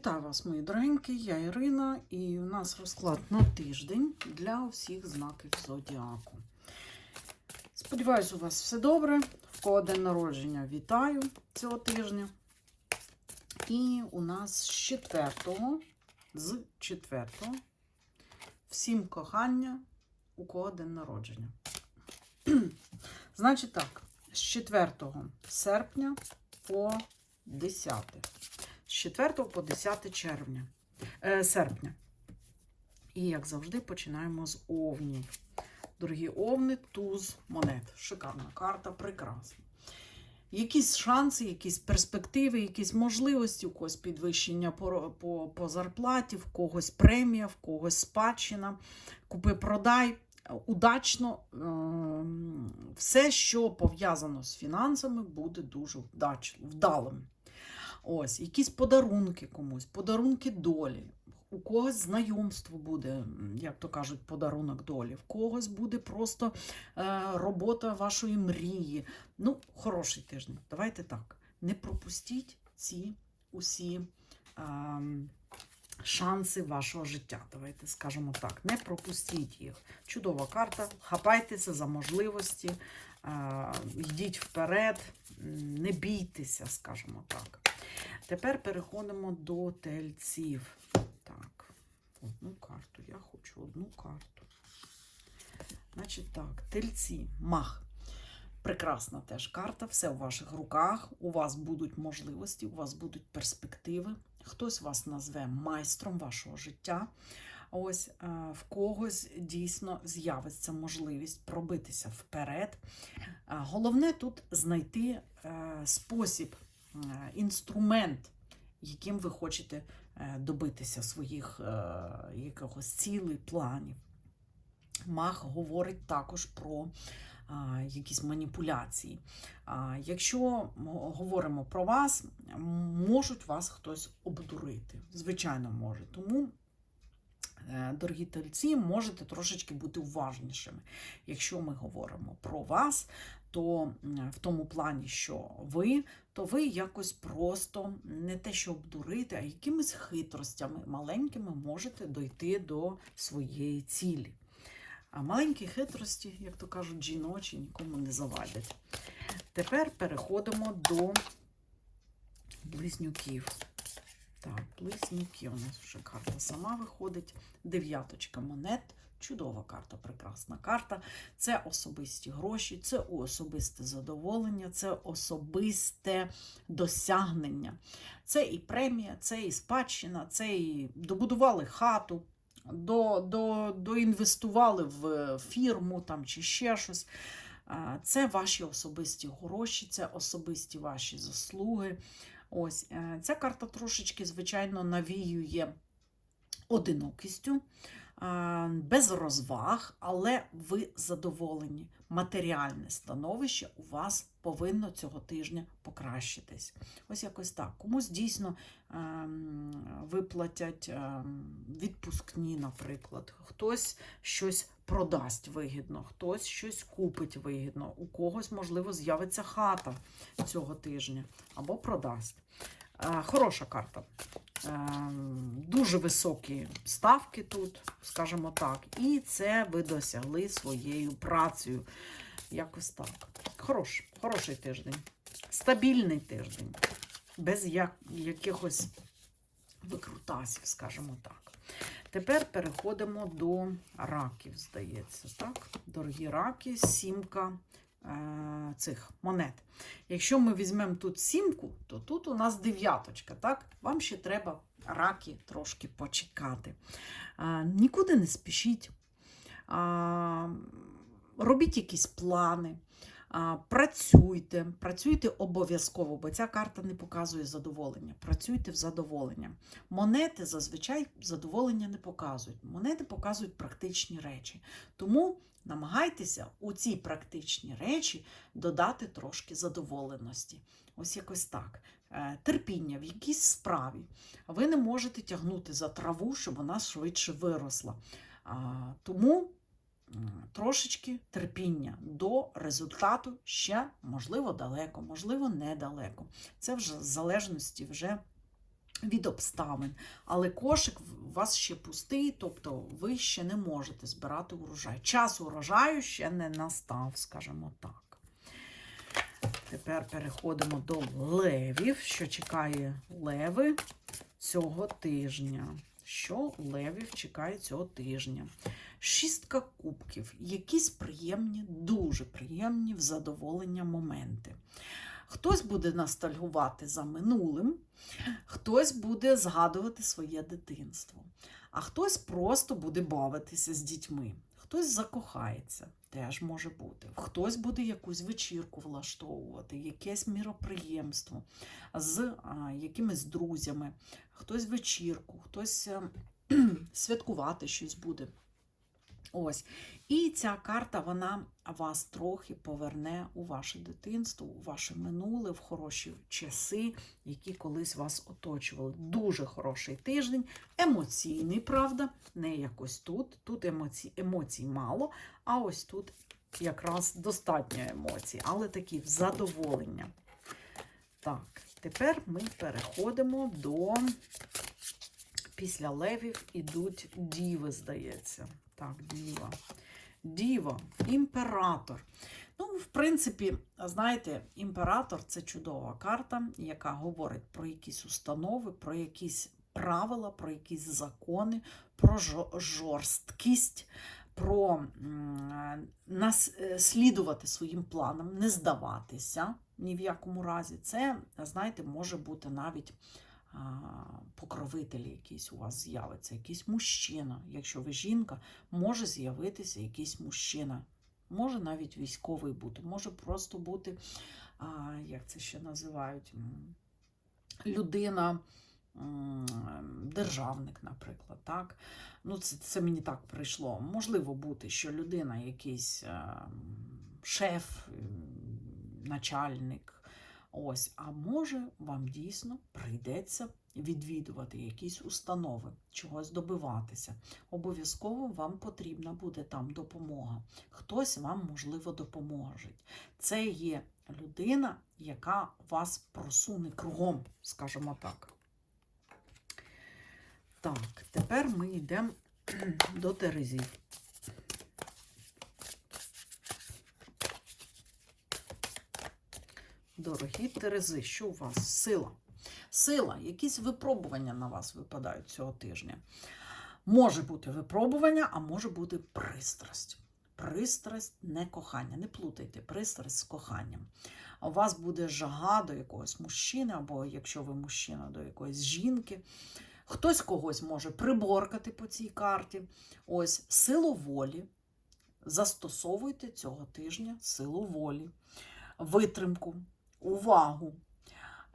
Вітаю вас, мої дорогенькі, я Ірина, і у нас розклад на тиждень для усіх знаків зодіаку. Сподіваюсь, у вас все добре. В кого день народження вітаю цього тижня. І у нас з 4 з 4 всім кохання, у кого день народження. Значить так, з 4 серпня по 10. З 4 по 10 червня, е, серпня. І, як завжди, починаємо з овнів. Дорогі овни, туз монет. Шикарна карта, прекрасна. Якісь шанси, якісь перспективи, якісь можливості, у когось підвищення по, по, по зарплаті, в когось премія, в когось спадщина, купи-продай. Удачно ем, все, що пов'язано з фінансами, буде дуже вдалим. Ось, якісь подарунки комусь, подарунки долі. У когось знайомство буде, як то кажуть, подарунок долі, в когось буде просто е, робота вашої мрії. Ну, хороший тиждень. Давайте так. Не пропустіть ці усі е, шанси вашого життя. Давайте скажемо так. Не пропустіть їх. Чудова карта. Хапайтеся за можливості, е, йдіть вперед, не бійтеся, скажімо так. Тепер переходимо до тельців. Так, одну карту. Я хочу одну карту. Значить так, тельці, мах. Прекрасна теж карта, все в ваших руках. У вас будуть можливості, у вас будуть перспективи. Хтось вас назве майстром вашого життя. Ось е, в когось дійсно з'явиться можливість пробитися вперед. Е, Головне тут знайти е, спосіб, інструмент, яким ви хочете е, добитися своїх е, якихось цілей, планів. Мах говорить також про а, якісь маніпуляції. А, якщо говоримо про вас, можуть вас хтось обдурити. Звичайно, може. Тому, е, дорогі тельці, можете трошечки бути уважнішими. Якщо ми говоримо про вас, то в тому плані, що ви, то ви якось просто не те, що обдурити, а якимись хитростями маленькими можете дойти до своєї цілі. А маленькі хитрості, як то кажуть, жіночі нікому не завадять. Тепер переходимо до близнюків. Так, близнюки у нас вже карта сама виходить. Дев'яточка монет. Чудова карта, прекрасна карта. Це особисті гроші, це особисте задоволення, це особисте досягнення. Це і премія, це і спадщина, це і добудували хату, до, до, доінвестували в фірму там, чи ще щось. Це ваші особисті гроші, це особисті ваші заслуги. Ось е, ця карта трошечки, звичайно, навіює одинокістю, без розваг, але ви задоволені. Матеріальне становище у вас повинно цього тижня покращитись. Ось якось так. Комусь дійсно ем, виплатять ем, відпускні, наприклад. Хтось щось продасть вигідно, хтось щось купить вигідно, у когось, можливо, з'явиться хата цього тижня або продасть. Е, Хороша карта. Ем, Дуже високі ставки тут, скажімо так. І це ви досягли своєю працею. Якось так. Хорош, хороший тиждень. Стабільний тиждень. Без як, якихось викрутасів, скажімо так. Тепер переходимо до раків, здається. так? Дорогі раки, сімка е, цих монет. Якщо ми візьмемо тут сімку, то тут у нас дев'яточка. так? Вам ще треба раки трошки почекати. А, нікуди не спішіть. А, робіть якісь плани. Працюйте, працюйте обов'язково, бо ця карта не показує задоволення. Працюйте в задоволення. Монети зазвичай задоволення не показують. Монети показують практичні речі. Тому намагайтеся у ці практичні речі додати трошки задоволеності. Ось якось так. Е, Терпіння в якійсь справі. Ви не можете тягнути за траву, щоб вона швидше виросла. Тому трошечки терпіння до результату ще, можливо, далеко, можливо, недалеко. Це вже в залежності вже від обставин. Але кошик у вас ще пустий, тобто ви ще не можете збирати урожай. Час урожаю ще не настав, скажімо так. Тепер переходимо до левів, що чекає леви цього тижня. Що левів чекає цього тижня? Шістка кубків. Якісь приємні, дуже приємні в задоволення моменти. Хтось буде ностальгувати за минулим, хтось буде згадувати своє дитинство, а хтось просто буде бавитися з дітьми. Хтось закохається, теж може бути. Хтось буде якусь вечірку влаштовувати, якесь міроприємство з а, якимись друзями, хтось вечірку, хтось а, святкувати щось буде. Ось. І ця карта вона вас трохи поверне у ваше дитинство, у ваше минуле, в хороші часи, які колись вас оточували. Дуже хороший тиждень, емоційний, правда, не якось тут. Тут емоцій, емоцій мало, а ось тут якраз достатньо емоцій, але такі задоволення. Так, тепер ми переходимо до після левів ідуть діви, здається. Так, діва. Діва, імператор. Ну, в принципі, знаєте, імператор це чудова карта, яка говорить про якісь установи, про якісь правила, про якісь закони, про жорсткість, про м, нас е, слідувати своїм планам, не здаватися ні в якому разі. Це, знаєте, може бути навіть а, покровитель якийсь у вас з'явиться, якийсь мужчина. Якщо ви жінка, може з'явитися якийсь мужчина. Може навіть військовий бути, може просто бути, як це ще називають, людина, державник, наприклад. Так? Ну, це, це мені так прийшло. Можливо бути, що людина якийсь е, шеф, начальник. Ось, а може, вам дійсно прийдеться відвідувати якісь установи, чогось добиватися. Обов'язково вам потрібна буде там допомога. Хтось вам, можливо, допоможе. Це є людина, яка вас просуне кругом, скажімо так. Так, тепер ми йдемо до Терезів. Дорогі Терези, що у вас? Сила. Сила, якісь випробування на вас випадають цього тижня. Може бути випробування, а може бути пристрасть. Пристрасть не кохання. Не плутайте пристрасть з коханням. У вас буде жага до якогось мужчини, або якщо ви мужчина, до якоїсь жінки. Хтось когось може приборкати по цій карті. Ось силу волі. Застосовуйте цього тижня силу волі, витримку, увагу,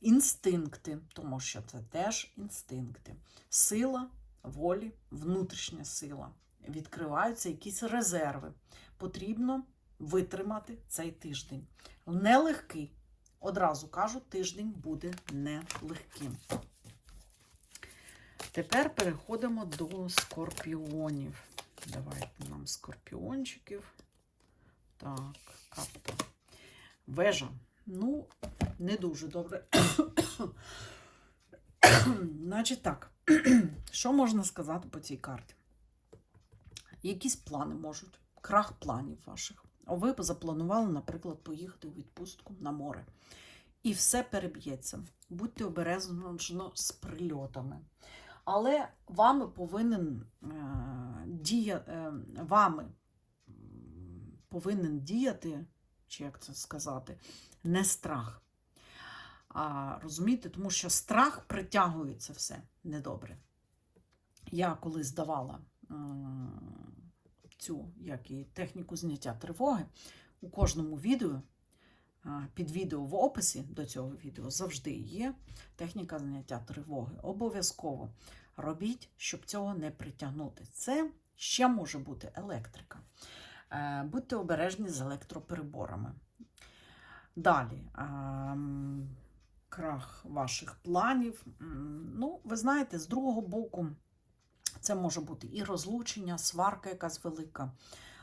інстинкти, тому що це теж інстинкти, сила волі, внутрішня сила. Відкриваються якісь резерви. Потрібно витримати цей тиждень. Нелегкий. Одразу кажу, тиждень буде нелегким. Тепер переходимо до скорпіонів. Давайте нам скорпіончиків. Так, карта. Вежа. Ну, не дуже добре. Значить так, що можна сказати по цій карті? Якісь плани можуть, крах планів ваших. Ви запланували, наприклад, поїхати у відпустку на море. І все переб'ється. Будьте обережно з прильотами. Але вами повинен е, дія, е, вами повинен діяти, чи як це сказати, не страх. А, розумієте, тому що страх притягує це все недобре. Я коли здавала цю як і техніку зняття тривоги, у кожному відео, під відео в описі до цього відео завжди є техніка зняття тривоги. Обов'язково робіть, щоб цього не притягнути. Це ще може бути електрика. Е, Будьте обережні з електропереборами. Далі. ем, Крах ваших планів. Ну, ви знаєте, з другого боку, це може бути і розлучення, сварка якась велика.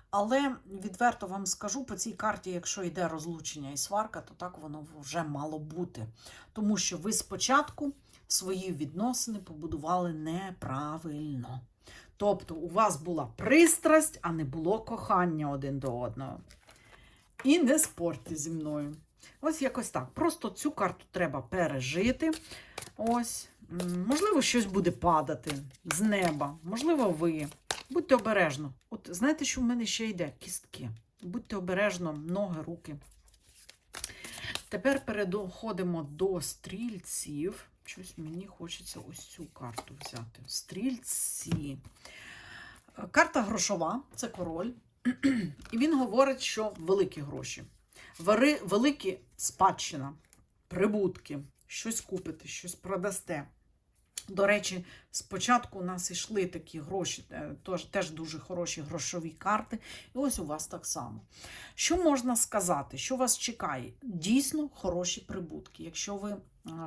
Але відверто вам скажу, по цій карті, якщо йде розлучення і сварка, то так воно вже мало бути. Тому що ви спочатку свої відносини побудували неправильно. Тобто у вас була пристрасть, а не було кохання один до одного. І не спорте зі мною. Ось якось так. Просто цю карту треба пережити. Ось. Можливо, щось буде падати з неба. Можливо, ви. Будьте обережно. От знаєте, що в мене ще йде? Кістки. Будьте обережно, ноги, руки. Тепер переходимо до стрільців. Щось мені хочеться ось цю карту взяти. Стрільці. Карта грошова, це король. І він говорить, що великі гроші. Великі спадщина, прибутки, щось купите, щось продасте. До речі, спочатку у нас йшли такі гроші, е, теж дуже хороші грошові карти. І ось у вас так само. Що можна сказати? Що вас чекає? Дійсно хороші прибутки. Якщо ви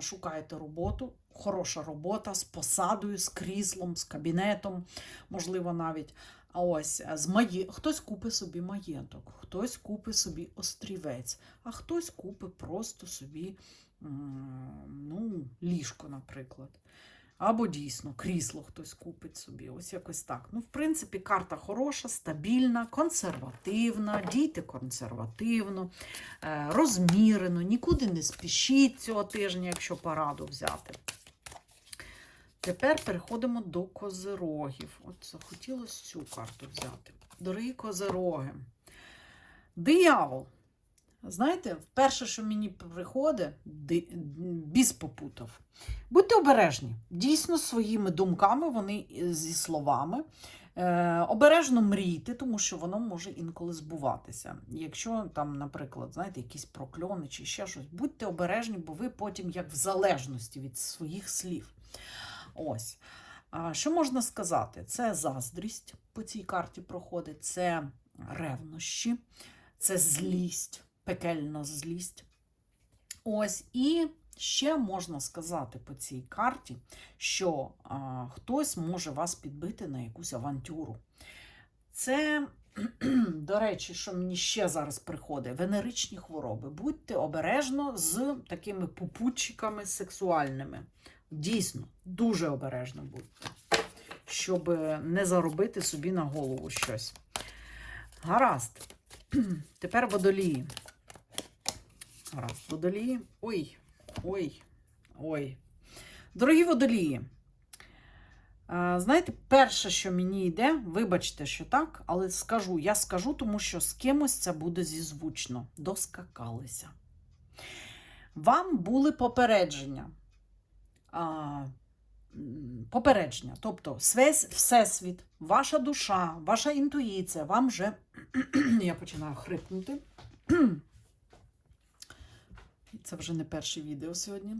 шукаєте роботу, хороша робота з посадою, з кріслом, з кабінетом, можливо, навіть. А ось е, з має... хтось купить собі маєток, хтось купить собі острівець, а хтось купить просто собі ну, ліжко, наприклад. Або дійсно крісло хтось купить собі. Ось якось так. Ну, в принципі, карта хороша, стабільна, консервативна, дійте консервативно, е, розмірено, нікуди не спішіть цього тижня, якщо пораду взяти. Тепер переходимо до козирогів. От захотілося цю карту взяти. Дорогі козироги. Диявол. Знаєте, перше, що мені приходить, ди- біс попутав. Будьте обережні. Дійсно, своїми думками, вони е, зі словами. Е, обережно мрійте, тому що воно може інколи збуватися. Якщо там, наприклад, знаєте, якісь прокльони чи ще щось, будьте обережні, бо ви потім як в залежності від своїх слів. Ось. А, що можна сказати? Це заздрість по цій карті проходить, це ревнощі, це злість, пекельна злість. Ось. І ще можна сказати по цій карті, що а, хтось може вас підбити на якусь авантюру. Це, до речі, що мені ще зараз приходить, венеричні хвороби. Будьте обережно з такими попутчиками сексуальними. Дійсно, дуже обережно будьте, щоб не заробити собі на голову щось. Гаразд. Тепер водолії. Гаразд, водолії. Ой, ой, ой. Дорогі водолії. Знаєте, перше, що мені йде, вибачте, що так, але скажу, я скажу, тому що з кимось це буде зізвучно. Доскакалися. Вам були попередження. Попередження. Тобто, свесь, Всесвіт, ваша душа, ваша інтуїція, вам вже. Я починаю хрипнути. Це вже не перше відео сьогодні.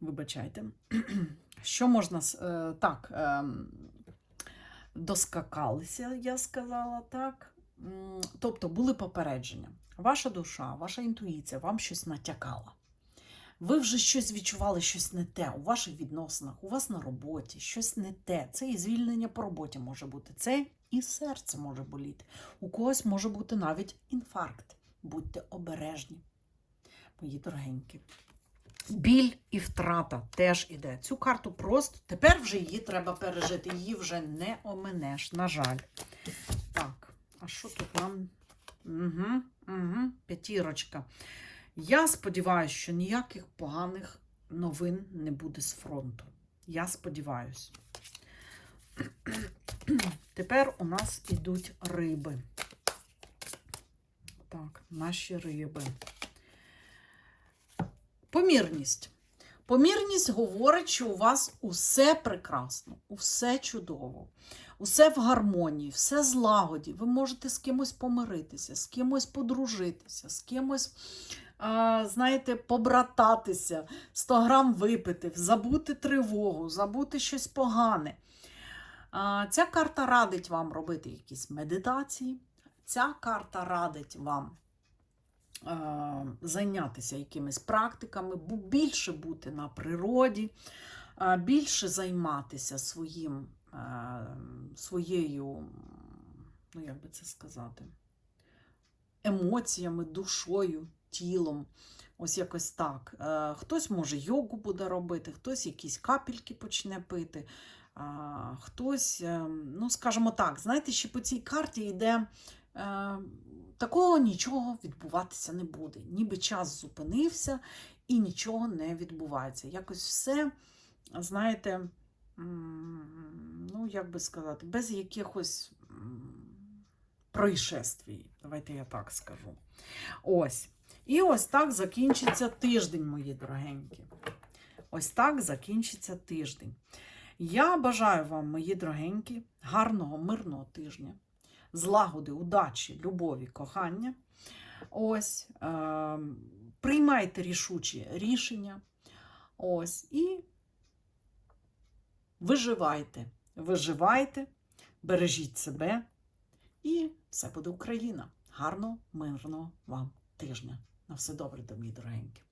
Вибачайте. Що можна. е, Так, ем, доскакалися, я сказала так. Тобто були попередження. Ваша душа, ваша інтуїція вам щось натякала. Ви вже щось відчували, щось не те у ваших відносинах, у вас на роботі, щось не те. Це і звільнення по роботі може бути. Це і серце може боліти. У когось може бути навіть інфаркт. Будьте обережні, мої дорогенькі. Біль і втрата теж іде. Цю карту просто тепер вже її треба пережити. Її вже не оминеш, на жаль. Так, а що тут нам? Угу, угу, п'ятірочка. Я сподіваюся, що ніяких поганих новин не буде з фронту. Я сподіваюся. Тепер у нас ідуть риби. Так, наші риби. Помірність. Помірність говорить, що у вас усе прекрасно, усе чудово, усе в гармонії, все злагоді. Ви можете з кимось помиритися, з кимось подружитися, з кимось, знаєте, побрататися, 100 грам випити, забути тривогу, забути щось погане. Ця карта радить вам робити якісь медитації. Ця карта радить вам зайнятися якимись практиками, більше бути на природі, е, більше займатися своїм, е, своєю, ну як би це сказати, емоціями, душою. тілом. Ось якось так. Е, Хтось може йогу буде робити, хтось якісь капельки почне пити, хтось, е, ну скажімо так, знаєте, ще по цій карті йде. Е, Такого нічого відбуватися не буде. Ніби час зупинився і нічого не відбувається. Якось все, знаєте, ну, як би сказати, без якихось происшествій. Давайте я так скажу. Ось. І ось так закінчиться тиждень, мої дорогенькі. Ось так закінчиться тиждень. Я бажаю вам, мої дорогенькі, гарного, мирного тижня, злагоди, удачі, любові, кохання. Ось, е, приймайте рішучі рішення. Ось, і виживайте, виживайте, бережіть себе, і все буде Україна. Гарного, мирного вам тижня. На все добре, мої дорогенькі.